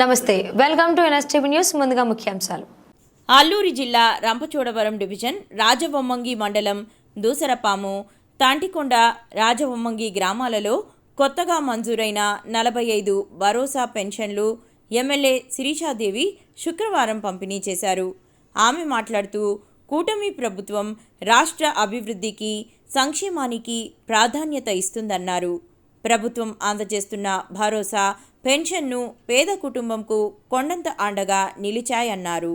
నమస్తే welcome to NSTV news ముందుగా ముఖ్యాంశాలు. అల్లూరి జిల్లా రంపచోడవరం డివిజన్ రాజవొమ్మంగి మండలం దూసరపాము తాంటికొండ రాజవొమ్మంగి గ్రామాలలో కొత్తగా మంజూరైన నలభై ఐదు భరోసా పెన్షన్లు ఎమ్మెల్యే శిరీషాదేవి శుక్రవారం పంపిణీ చేశారు. ఆమె మాట్లాడుతూ కూటమి ప్రభుత్వం రాష్ట్ర అభివృద్ధికి సంక్షేమానికి ప్రాధాన్యత ఇస్తుందన్నారు. ప్రభుత్వం అందజేస్తున్న భరోసా పెన్షన్ను పేద కుటుంబంకు కొండంత అండగా నిలిచాయన్నారు.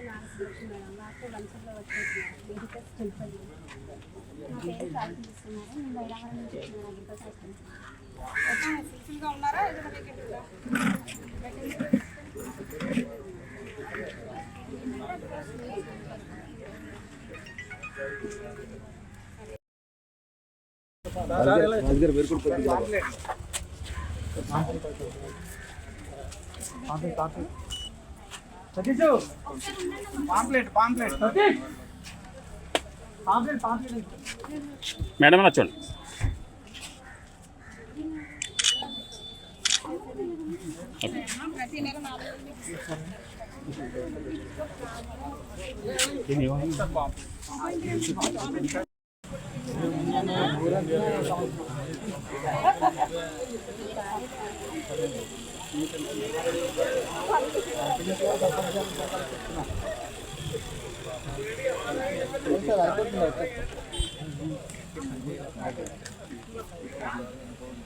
నాకు వంశంలో వచ్చేసిన మెడికల్ స్టెంపల్ నా పేరు కాల్సి ఇస్తున్నారు నేను బైరావరం నుంచి వచ్చిన అగ్రికల్చర్ స్టెంపల్గా ఉన్నారా దగ్గర వేరు కూడా coffee coffee Satish pamphlet pamphlet Satish pamphlet pamphlet madam అలా చూడండి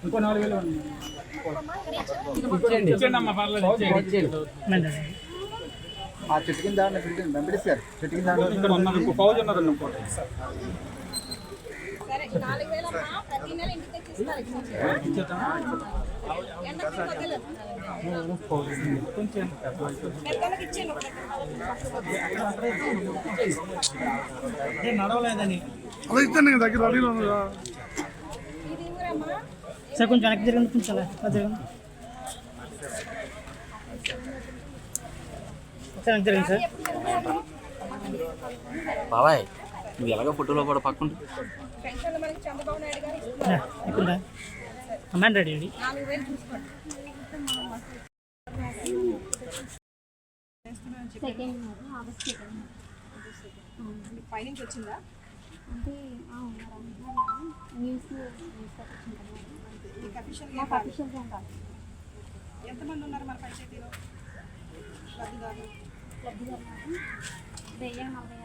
ఇంకో నాలుగు వేలు ఇచ్చేయండి అమ్మా పర్లేదు ఇచ్చేయండి ఆ చెట్టు కింద దాన్ని చెట్టు చెట్టు కింద దాంట్లో ఇంకో ఇంకోటి సరే నాలుగు వేలమ్మా ప్రతి నెల ఇంటికి. నడవలేదని. దగ్గర సార్ కొంచెం వెనక్కి జరగండి కొంచెం అలా అలా జరగండి సార్ వెనక్కి జరగండి సార్. బాబాయ్ నువ్వు ఎలాగో ఫోటోలో కూడా కమాండ్ రెడీ అండి పైనుంచి వచ్చిందా అంటే న్యూస్ ఎంతమంది ఉన్నారు మన పంచాయతీలో లబ్ధిదారులు లబ్ధిదారు వెయ్యి నలభై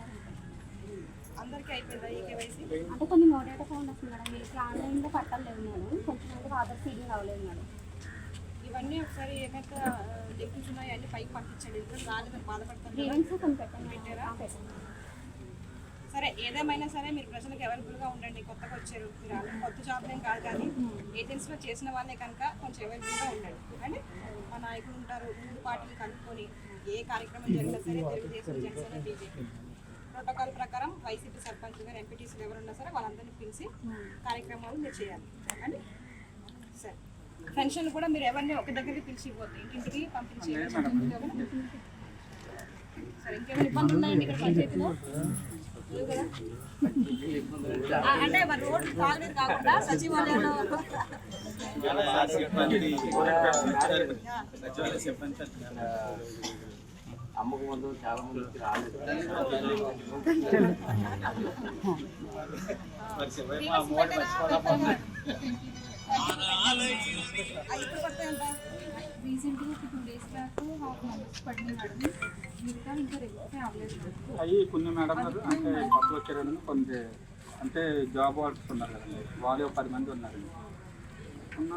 అంటే కొన్ని ఫోన్ వస్తుంది మేడం. వీళ్ళకి ఆన్లైన్లో మేడం. కొంచెం ఆధార్ సీడింగ్ అవ్వలేదు మేడం. ఇవన్నీ ఒకసారి ఏమైతే లింక్స్ ఉన్నాయో అన్ని పైకి పంపించండి. సరే ఏదేమైనా సరే మీరు ప్రజలకు అవైలబుల్గా ఉండండి. కొత్తగా వచ్చారు. మీరు కొత్త జాబ్ ఏం కాదు కానీ ఏజెన్సీలో చేసిన వాళ్ళే కనుక కొంచెం అవైలబుల్గా ఉండండి. అంటే మా నాయకులు ఉంటారు. మూడు పార్టీలు కలుపుకొని ఏ కార్యక్రమం జరిగినా సరే తెలుగుదేశం జనసేన బీజేపీ. ప్రోటోకాల్ ప్రకారం వైసీపీ సర్పంచ్ గారు ఎంపీటీసీలు ఎవరున్నా సరే వాళ్ళందరినీ పిలిచి కార్యక్రమాలు మీరు చేయాలి. అంటే సరే. పెన్షన్ కూడా మీరు ఎవరిని ఒక దగ్గరికి పిలిచి ఇవ్వద్దు. ఇంటింటికి పంపించి సరే ఇంకేమైనా ఇబ్బందులు ఉన్నాయండి ఇక్కడ పంచాయతీలో? అంటే మరి రోడ్డు తాగలేదు కాకుండా సచివాలయంలో అమ్మకు ముందు చాలా మందికి రాలేదు. రీసెంట్గా ఒక టూ డేస్ బ్యాక్ హాఫ్ పడింది మేడం ఇంకా రెగ్యులర్ అవ్వలేదు అయ్యి కొన్ని మేడం గారు అంటే కొత్తగా వచ్చారని కొన్ని అంటే జాబ్ వర్క్స్ ఉన్నారు కదండి. వాళ్ళు పది మంది ఉన్నారండి. ఉన్న